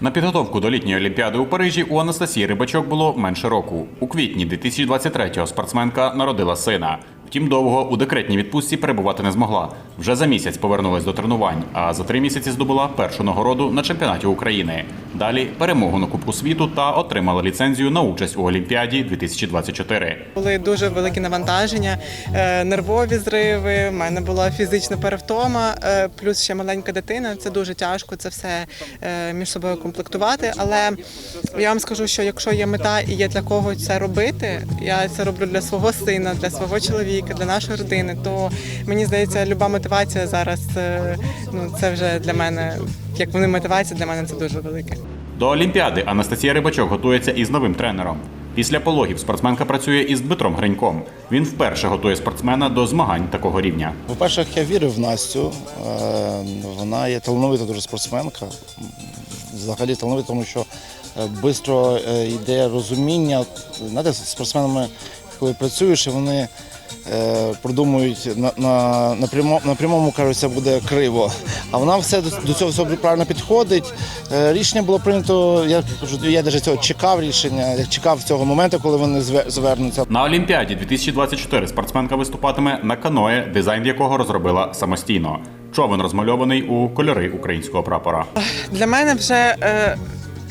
На підготовку до літньої олімпіади у Парижі у Анастасії Рибачок було менше року. У квітні 2023-го спортсменка народила сина. Втім, довго у декретній відпустці перебувати не змогла. Вже за місяць повернулась до тренувань, а за три місяці здобула першу нагороду на чемпіонаті України. Далі перемогу на Кубку світу та отримала ліцензію на участь у Олімпіаді 2024. Були дуже великі навантаження, е, нервові зриви. в мене була фізична перевтома, е, плюс ще маленька дитина. Це дуже тяжко це все е, між собою комплектувати. Але я вам скажу, що якщо є мета і є для кого це робити, я це роблю для свого сина, для свого чоловіка, для нашої родини. То мені здається, люба мотивація зараз ну це вже для мене, як вони мотивація, для мене це дуже велике. До Олімпіади Анастасія Рибачок готується із новим тренером. Після пологів спортсменка працює із Дмитром Гриньком. Він вперше готує спортсмена до змагань такого рівня. По-перше, я вірив в Настю. Е, Вона є талановита дуже спортсменка. Взагалі талановита, тому що швидко йде розуміння. Знаєте, спортсменами, коли працюєш, вони е, продумують на, на, на, прямо, на прямому кажуть, це буде криво. А вона все до, до цього всього правильно підходить. Е, Рішення було прийнято, я кажу, я навіть цього чекав рішення, я чекав цього моменту, коли вони зве- звернуться. На Олімпіаді 2024 спортсменка виступатиме на каное, дизайн якого розробила самостійно. Човен розмальований у кольори українського прапора. Для мене вже е,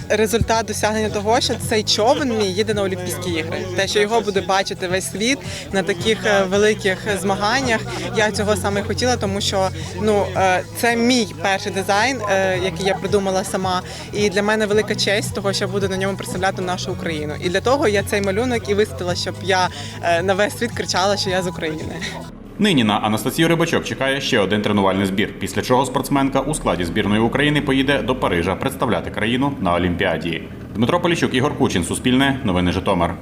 результат досягнення того, що цей човен мій їде на Олімпійські ігри. Те, що його буде бачити весь світ на таких е, великих змаганнях. Я цього саме хотіла, тому що ну е, це мій перший дизайн, е, який я придумала сама. І для мене велика честь того, що буду на ньому представляти нашу Україну. І для того я цей малюнок і виставила, щоб я на весь світ кричала, що я з України. Нині на Анастасію Рибачок чекає ще один тренувальний збір, після чого спортсменка у складі збірної України поїде до Парижа представляти країну на Олімпіаді. Дмитро Поліщук, Ігор Кучин, Суспільне, Новини Житомир.